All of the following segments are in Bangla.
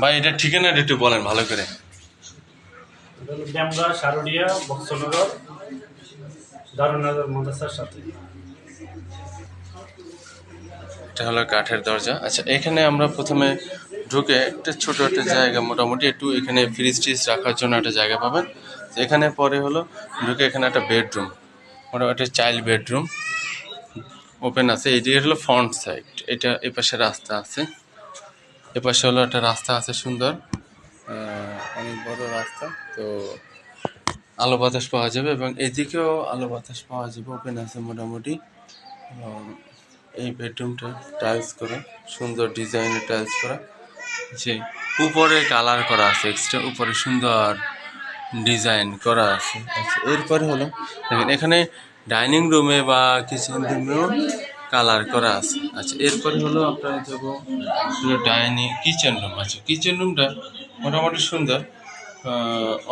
ভাই এটা ঠিকানাটা একটু বলেন ভালো করে। এটা হলো ড্যামরা শারুডিয়া বক্সনগর দারুণনগর মাদ্রাসার সাথে। এটা হলো কাঠের দরজা। আচ্ছা এখানে আমরা প্রথমে ঢুকে একটা ছোট একটা জায়গা মোটামুটি একটু এখানে ফ্রিজ টিজ রাখার জন্য একটা জায়গা পাবেন। এখানে পরে হলো ঢুকে এখানে একটা বেডরুম মোটামুটি চাইল্ড বেডরুম ওপেন আছে। এইদিকে হলো ফ্রন্ট সাইড এটা এ পাশে রাস্তা আছে। এ পাশে হলো একটা রাস্তা আছে সুন্দর। অনেক বড় রাস্তা, তো আলো বাতাস পাওয়া যাবে এবং এদিকেও আলো বাতাস পাওয়া যাবে ওপেন আছে মোটামুটি। এবং এই বেডরুমটা টাইলস করা, সুন্দর ডিজাইনের টাইলস করা। যে উপরে কালার করা আছে এক্সট্রা উপরে সুন্দর ডিজাইন করা আছে। আচ্ছা এরপরে হলো, দেখেন, এখানে ডাইনিং রুমে বা কিচেন রুমেও কালার করা আছে। আচ্ছা এরপরে হলো আপনারা যাব ডাইনিং কিচেন রুম। আছে কিচেন রুমটা মোটামুটি সুন্দর।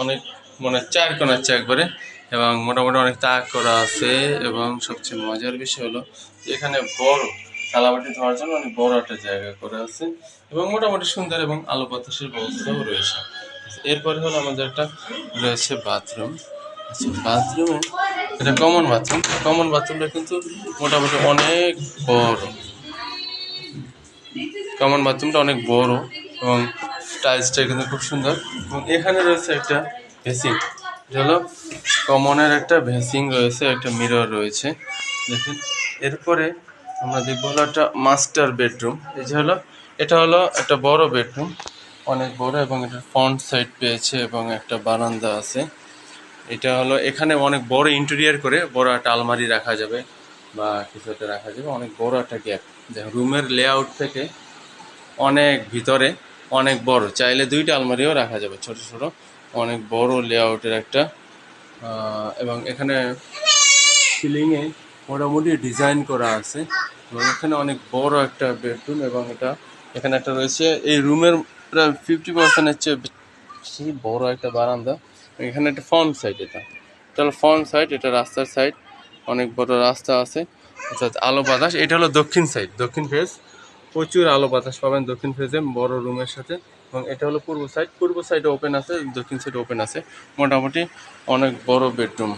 অনেক মানে চার কোনার চা একবারে, এবং মোটামুটি অনেক তাক করা আছে, এবং সবচেয়ে মজার বিষয় হলো এখানে বড় কালাবাটি ধোয়ার জন্য অনেক বড় একটা জায়গা করা আছে, এবং মোটামুটি সুন্দর এবং আলো বাতাসের ব্যবস্থাও রয়েছে। এরপরে হলো আমাদের একটা রয়েছে বাথরুম। আচ্ছা বাথরুমে এটা কমন বাথরুম কমন বাথরুমটা কিন্তু মোটামুটি অনেক বড়। কমন বাথরুমটা অনেক বড় এবং টাইলসটা কিন্তু খুব সুন্দর। এবং এখানে রয়েছে একটা ভেসিং হলো কমনের একটা ভেসিং রয়েছে, একটা মিরর রয়েছে। দেখুন, এরপরে আমরা দেখব হলো একটা মাস্টার বেডরুম এই যে হলো, এটা হলো একটা বড় বেডরুম অনেক বড় এবং এটা ফ্রন্ট সাইড পেয়েছে এবং একটা বারান্দা আছে। এটা হলো এখানে অনেক বড় ইন্টেরিয়ার করে বড় একটা আলমারি রাখা যাবে বা কিছু একটা রাখা যাবে, অনেক বড় একটা গ্যাপ দেখুন রুমের লেআউট থেকে অনেক ভিতরে অনেক বড়, চাইলে দুইটা আলমারিও রাখা যাবে ছোট ছোট। অনেক বড় লেআউটের একটা এবং এখানে সিলিংয়ে মোটামুটি ডিজাইন করা আছে। এবং এখানে অনেক বড় একটা বেডরুম এবং এটা, এখানে একটা রয়েছে, এই রুমের প্রায় ফিফটি পার্সেন্টের চেয়ে বড় একটা বারান্দা। এখানে একটা ফ্রন্ট সাইড এটা। এটা হলো ফ্রন্ট সাইড এটা রাস্তার সাইড অনেক বড় রাস্তা আছে। অর্থাৎ আলো বাতাস। এটা হলো দক্ষিণ সাইড দক্ষিণ ফেস প্রচুর আলো বাতাস পাবেন দক্ষিণ ফেজে বড় রুমের সাথে। এবং এটা হলো পূর্ব সাইড পূর্ব সাইডে ওপেন আছে, দক্ষিণ সাইড ওপেন আছে। মোটামুটি অনেক বড় বেডরুম